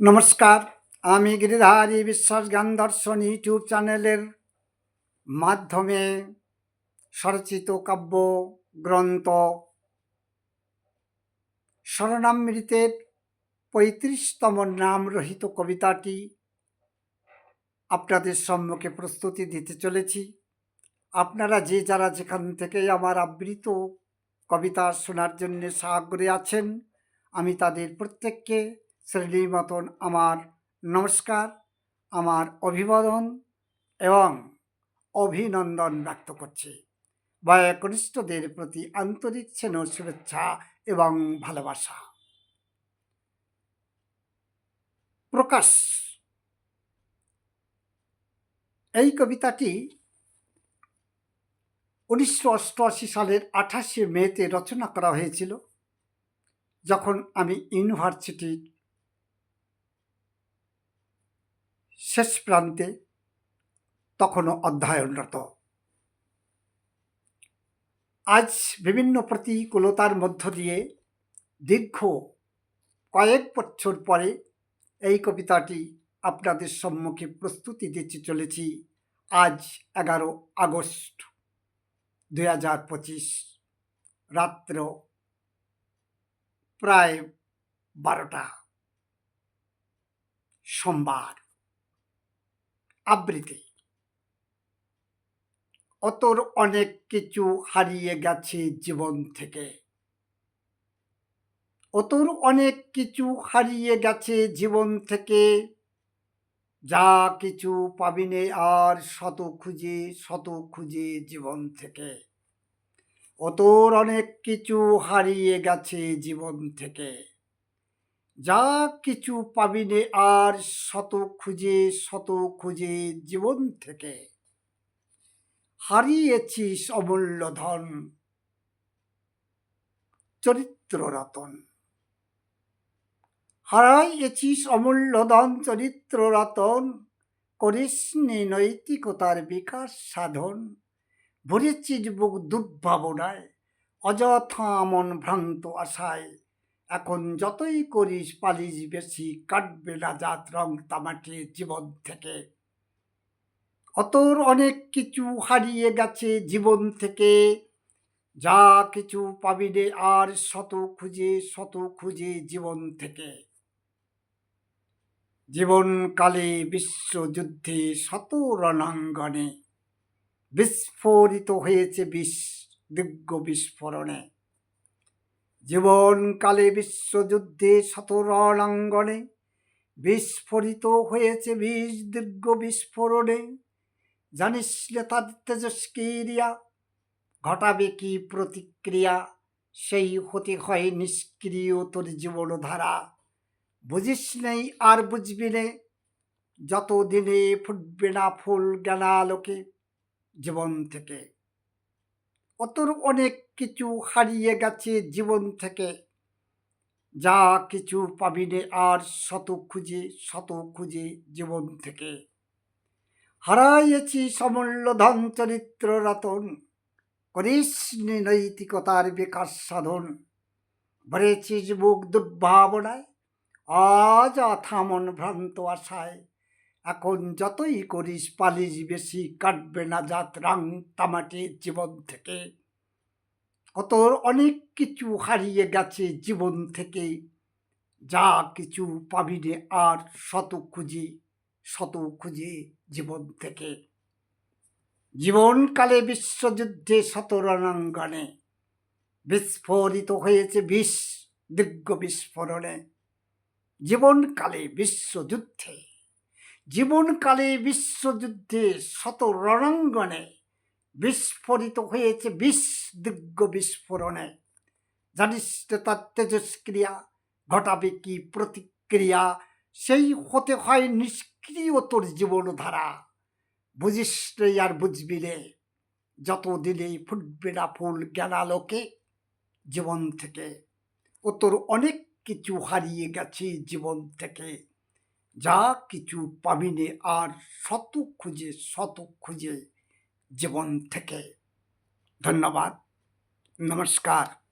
নমস্কার, আমি গিরিধারী বিশ্বাস জ্ঞান দর্শন ইউটিউব চ্যানেলের মাধ্যমে স্বরচিত কাব্য গ্রন্থ স্বর্ণামৃতের পঁয়ত্রিশতম নাম রহিত কবিতাটি আপনাদের সম্মুখে প্রস্তুতি দিতে চলেছি। আপনারা যে যারা যেখান থেকে আমার আবৃত কবিতা শোনার জন্য সাগ্রে আছেন, আমি তাদের প্রত্যেককে শ্রেণি মতন আমার নমস্কার, আমার অভিবাদন এবং অভিনন্দন ব্যক্ত করছি। বয়কনিষ্ঠদের প্রতি আন্তরিক স্নেহ শুভেচ্ছা এবং ভালোবাসা। প্রকাশ। এই কবিতাটি উনিশশো অষ্টআশি সালের আঠাশে মেতে রচনা করা হয়েছিল, যখন আমি ইউনিভার্সিটির শেষ প্রান্তে তখনও অধ্যয়নরত। আজ বিভিন্ন প্রতিকূলতার মধ্য দিয়ে দীর্ঘ কয়েক বছর পরে এই কবিতাটি আপনাদের সম্মুখে প্রস্তুতি দিতে চলেছি। আজ এগারো আগস্ট দুই হাজার পঁচিশ, রাত্র প্রায় বারোটা। সোমবার। আবৃত্তি। অতর অনেক কিছু হারিয়ে গেছে জীবন থেকে। অতর অনেক কিছু হারিয়ে গেছে জীবন থেকে। যা কিছু পাবিনে আর শত খুঁজে শত খুঁজে জীবন থেকে। অতর অনেক কিছু হারিয়ে গেছে জীবন থেকে। যা কিছু পাবিনে আর শত খুঁজে শত খুঁজে জীবন থেকে। হারিয়েছিস অমূল্য ধন, চরিত্র রতন। হারাইয়েছিস অমূল্য ধন, চরিত্র রতন, করিসনি নৈতিকতার বিকাশ সাধন। ভরেছিস বুক দুর্ভাবনায়, অযথা মন ভ্রান্ত আশায়। এখন যতই করিস পালিস বেশি, কাটবে না জাত, রং, তামাটে, জীবন থেকে। অতর অনেক কিছু হারিয়ে গেছে জীবন থেকে। যা কিছু পাবি রে আর শত খুঁজে শত খুঁজে জীবন থেকে। জীবনকালে বিশ্বযুদ্ধে শত রণাঙ্গনে বিস্ফোরিত হয়েছে বিষ দিগ্গ বিস্ফোরণে। জীবনকালে বিশ্বযুদ্ধে শত রণাঙ্গনে বিস্ফোরিত হয়েছে বিষ দীর্ঘ বিস্ফোরণে। জানিস তার তেজস্ক্রিয়া, ঘটাবে কি প্রতিক্রিয়া? সেই হতে হয় নিষ্ক্রিয় তোর জীবনধারা। বুঝিস নেই আর বুঝবি নে যত দিনে ফুটবে না ফুল জ্ঞানালোকে জীবন থেকে। অতর অনেক কিছু হারিয়ে গেছে জীবন থেকে। যা কিছু পাবিনে আর শত খুঁজে শত খুঁজে জীবন থেকে। হারাইয়েছি সমূল্য ধন, চরিত্র, রতন। করিস নৈতিকতার বিকাশ সাধন। ভরেছিস বুক দুর্ভাবনায়, আজ থামন ভ্রান্ত আশায়। এখন যতই করিস পালিস বেশি কাটবে না জাত রাং তামাটে জীবন থেকে। কত অনেক কিছু হারিয়ে গেছে জীবন থেকে। যা কিছু পাবিনে আর শত খুঁজে শত খুঁজে জীবন থেকে। জীবনকালে বিশ্বযুদ্ধে শত রণাঙ্গনে বিস্ফোরিত হয়েছে বিষ দীর্ঘ বিস্ফোরণে। জীবনকালে বিশ্বযুদ্ধে জীবনকালে বিশ্বযুদ্ধে শত রণাঙ্গনে বিস্ফোরিত হয়েছে বিষ দিগ্গ বিস্ফোরণে। জানিস তার তেজস্ক্রিয়া, ঘটাবে কি প্রতিক্রিয়া, সেই হতে হয় নিষ্ক্রিয় তোর জীবনধারা। বুঝিস রে আর বুঝবি রে যত দিলেই ফুটবে না ফুল জ্ঞানালোকে জীবন থেকে। ও তোর অনেক কিছু হারিয়ে গেছে জীবন থেকে। যা কিছু পাবিনে আর শত খুঁজে শত খুঁজে জীবন থেকে। ধন্যবাদ। নমস্কার।